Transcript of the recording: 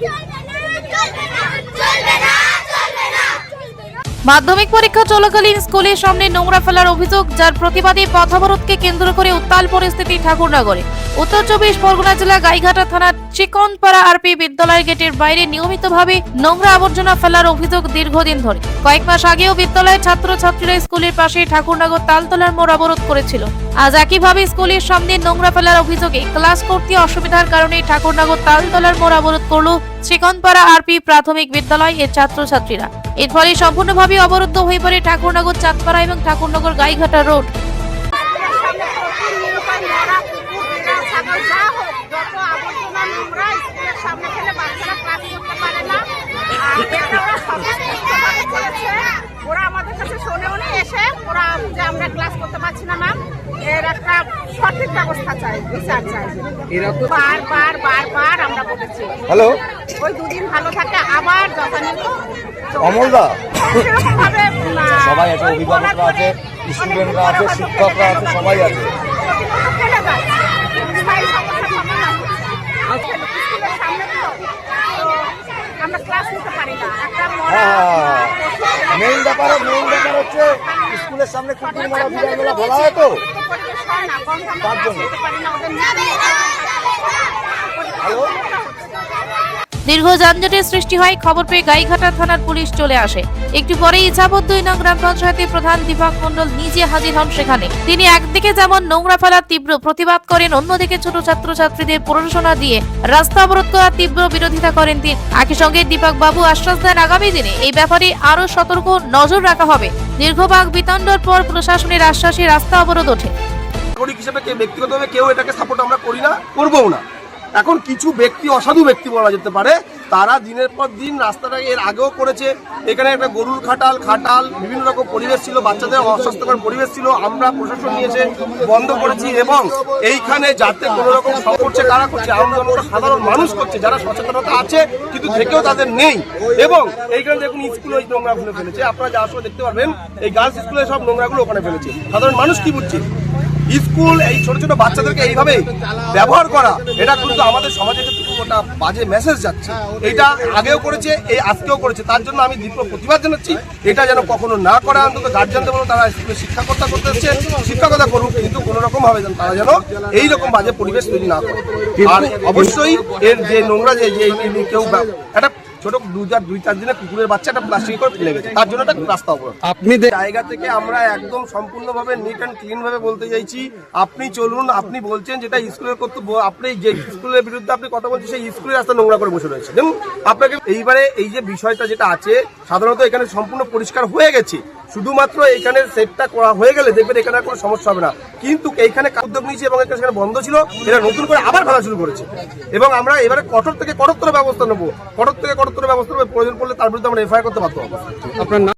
Chơi Việt Nam! Chơi Việt Nam! মাধ্যমিক পরীক্ষা চলাকালীন স্কুলের সামনে নোংরা ফেলার অভিযোগ, যার প্রতিবাদে পথ অবরোধকে কেন্দ্র করে উত্তাল পরিস্থিতি ঠাকুরনগরে। উত্তর চব্বিশ পরগনা জেলা গাইঘাটা থানার চিকনপাড়া আরপি বিদ্যালয় গেটের বাইরে নিয়মিতভাবে নোংরা আবর্জনা ফেলার অভিযোগ দীর্ঘদিন ধরে। কয়েক মাস আগেও বিদ্যালয়ের ছাত্রছাত্রীরা স্কুলের পাশে ঠাকুরনগর তালতলার মোড় অবরোধ করেছিল। আজ একইভাবে স্কুলের সামনে নোংরা ফেলার অভিযোগে ক্লাস করতে অসুবিধার কারণে ঠাকুরনগর তালতলার মোড় অবরোধ করল চিকনপাড়া আরপি প্রাথমিক বিদ্যালয় এর ছাত্রছাত্রীরা। এর ফলে সম্পূর্ণভাবে অবরুদ্ধ হয়ে পড়ে ঠাকুরনগর চাঁদপাড়া এবং ঠাকুরনগর গাইঘাটা রোড। ওরা আমাদের কাছে শোনেও নি এসে ওরা যে আমরা ক্লাস করতে পারছি না ম্যাম এর একটা সঠিক ব্যবস্থা চাই বিচার চাই। বারবার বারবার আমরা বলেছি। হ্যালো? ওই দুদিন ভালো থাকে আবার অমলদা সেরকম সবাই আছে অভিভাবকরা আছে স্টুডেন্টরা আছে শিক্ষকরা আছে সবাই আছে। আমরা ক্লাস নিতে পারি না। একটা মেইন ব্যাপার মেইন ব্যাপার হচ্ছে স্কুলের সামনে কুকুর মারা মেলা বলা হয় তো তার জন্য। হ্যালো দীর্ঘ যানজটের সৃষ্টি হয়, খবর পেয়ে গাইঘাটা থানার পুলিশ চলে আসে। একটু পরেই ইছাবত দুই নং গ্রাম পঞ্চায়েতের প্রধান দীপক মণ্ডল নিজে হাজির হন সেখানে। তিনি একদিকে যেমন নোংরা ফেলার তীব্র প্রতিবাদ করেন, অন্যদিকে ছোট ছাত্রছাত্রীদের প্ররোচনা দিয়ে রাস্তা অবরোধ করার তীব্র বিরোধিতা করেন তিনি। একই সঙ্গে দীপক বাবু আশ্বাস দেন, আগামী দিনে এই ব্যাপারে আরও সতর্ক নজর রাখা হবে। দীর্ঘভাগ বিতণ্ডর পর প্রশাসনের আশ্বাসে রাস্তা অবরোধ ওঠে। নাগরিক হিসেবে ব্যক্তিগতভাবে কেউ এটাকে সাপোর্ট আমরা করি না না। এখন কিছু ব্যক্তি, অসাধু ব্যক্তি বলা যেতে পারে, তারা দিনের পর দিন রাস্তাটাকে এর আগেও করেছে। এখানে একটা গরুর খাটাল খাটাল, বিভিন্ন রকম পরিবেশ ছিল, বাচ্চাদের অস্বাস্থ্যকর পরিবেশ ছিল, আমরা প্রশাসন নিয়েছে, বন্ধ করেছি এবং এইখানে যাতে কোনো রকম করছে, কারা করছে আমরা সাধারণ মানুষ করছে, যারা সচেতনতা আছে, কিন্তু থেকেও তাদের নেই। এবং এইখানে দেখুন, স্কুলে ওই নোংরাগুলো ফেলেছে। আপনারা যাওয়ার সময় দেখতে পারবেন, এই গার্লস স্কুলে সব নোংরাগুলো ওখানে ফেলেছে। সাধারণ মানুষ কি বুঝছে? স্কুল, এই ছোট ছোট বাচ্চাদেরকে এইভাবে ব্যবহার করা, এটা কিন্তু আমাদের সমাজের ক্ষেত্রে ওটা বাজে মেসেজ যাচ্ছে। এটা আগেও করেছে এই আজকেও করেছে। তার জন্য আমি দীপ্র প্রতিবাদ জানাচ্ছি। এটা যেন কখনো না করে অন্তত গার্জেন বলো তারা স্কুলে শিক্ষাকর্তা করতে হচ্ছে শিক্ষকতা করুক কিন্তু কোনো রকম ভাবে যেন তারা যেন এইরকম বাজে পরিবেশ তৈরি না করে। আর অবশ্যই এর যে নোংরা যে কেউ একটা ছোট দু চার দুই চার দিনে কুকুরের বাচ্চা একটা প্লাস্টিক করে ফেলে গেছে। তার জন্য একটা রাস্তা অবরোধ। আপনি জায়গা থেকে আমরা একদম সম্পূর্ণভাবে নিট অ্যান্ড ক্লিন ভাবে বলতে চাইছি আপনি চলুন আপনি বলছেন যেটা স্কুলের কর্তব্য আপনি যে স্কুলের বিরুদ্ধে আপনি কথা বলছেন সেই স্কুলের রাস্তা নোংরা করে বসে রয়েছে। দেখুন আপনাকে এইবারে এই যে বিষয়টা যেটা আছে সাধারণত এখানে সম্পূর্ণ পরিষ্কার হয়ে গেছে। শুধুমাত্র এখানে সেটটা করা হয়ে গেলে দেখবেন এখানে কোনো সমস্যা হবে না। কিন্তু এইখানে উদ্যোগ নিয়েছে এবং এখানে সেখানে বন্ধ ছিল এটা নতুন করে আবার ফেলা শুরু করেছে। এবং আমরা এবারে কঠোর থেকে কঠোরতর ব্যবস্থা নেব। কঠোর থেকে কঠোরতর ব্যবস্থা নেব, প্রয়োজন পড়লে তার বিরুদ্ধে আমরা এফআইআর করতে পারতো আপনার